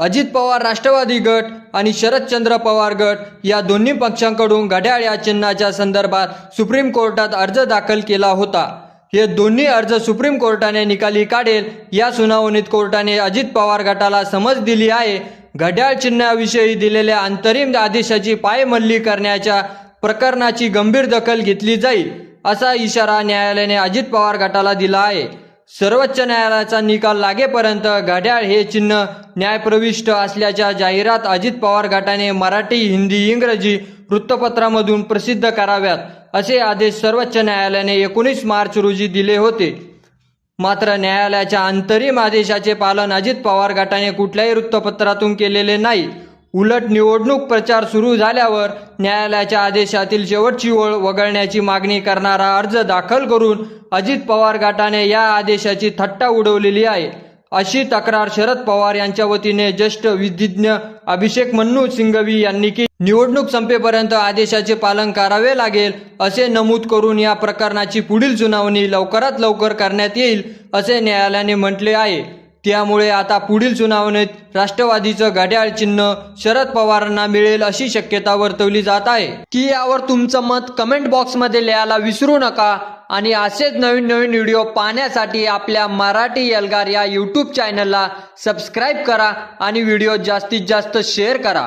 अजित पवार राष्ट्रवादी गट आणि शरदचंद्र पवार गट या दोन्ही पक्षांकडून घड्याळ या चिन्हाच्या संदर्भात सुप्रीम कोर्टात अर्ज दाखल केला होता. हे दोन्ही अर्ज सुप्रीम कोर्टाने निकाली काढेल या सुनावणीत कोर्टाने अजित पवार गटाला समज दिली आहे. घड्याळ चिन्हाविषयी दिलेल्या अंतरिम आदेशाची पायमल्ली करण्याच्या प्रकरणाची गंभीर दखल घेतली जाईल असा इशारा न्यायालयाने अजित पवार गटाला दिला आहे. सर्वोच्च न्यायालयाचा निकाल लागेपर्यंत घड्याळ हे चिन्ह न्यायप्रविष्ट असल्याच्या जाहिरात अजित पवार गटाने मराठी हिंदी इंग्रजी वृत्तपत्रामधून प्रसिद्ध कराव्यात असे आदेश सर्वोच्च न्यायालयाने एकोणीस मार्च रोजी दिले होते. मात्र न्यायालयाच्या अंतरिम आदेशाचे पालन अजित पवार गटाने कुठल्याही वृत्तपत्रातून केलेले नाही. उलट निवडणूक प्रचार सुरू झाल्यावर न्यायालयाच्या आदेशातील शेवटची ओळ वगळण्याची मागणी करणारा अर्ज दाखल करून अजित पवार गटाने या आदेशाची थट्टा उडवलेली आहे. अशी तक्रार शरद पवार यांच्या वतीने ज्येष्ठ विधिज्ञ अभिषेक मन्नू सिंघवी यांनी की निवडणूक संपेपर्यंत आदेशाचे पालन करावे लागेल असे नमूद करून या प्रकरणाची पुढील सुनावणी लवकरात लवकर करण्यात येईल असे न्यायालयाने म्हटले आहे. त्यामुळे आता पुढील सुनावणीत राष्ट्रवादीचं घड्याळ चिन्ह शरद पवारांना मिळेल अशी शक्यता वर्तवली जात आहे. की यावर तुमचं मत कमेंट बॉक्समध्ये लिहायला विसरू नका आणि असेच नवीन नवीन व्हिडिओ पाहण्यासाठी आपल्या मराठी एल्गार या यूट्यूब चॅनलला सबस्क्राईब करा आणि व्हिडिओ जास्तीत जास्त शेअर करा.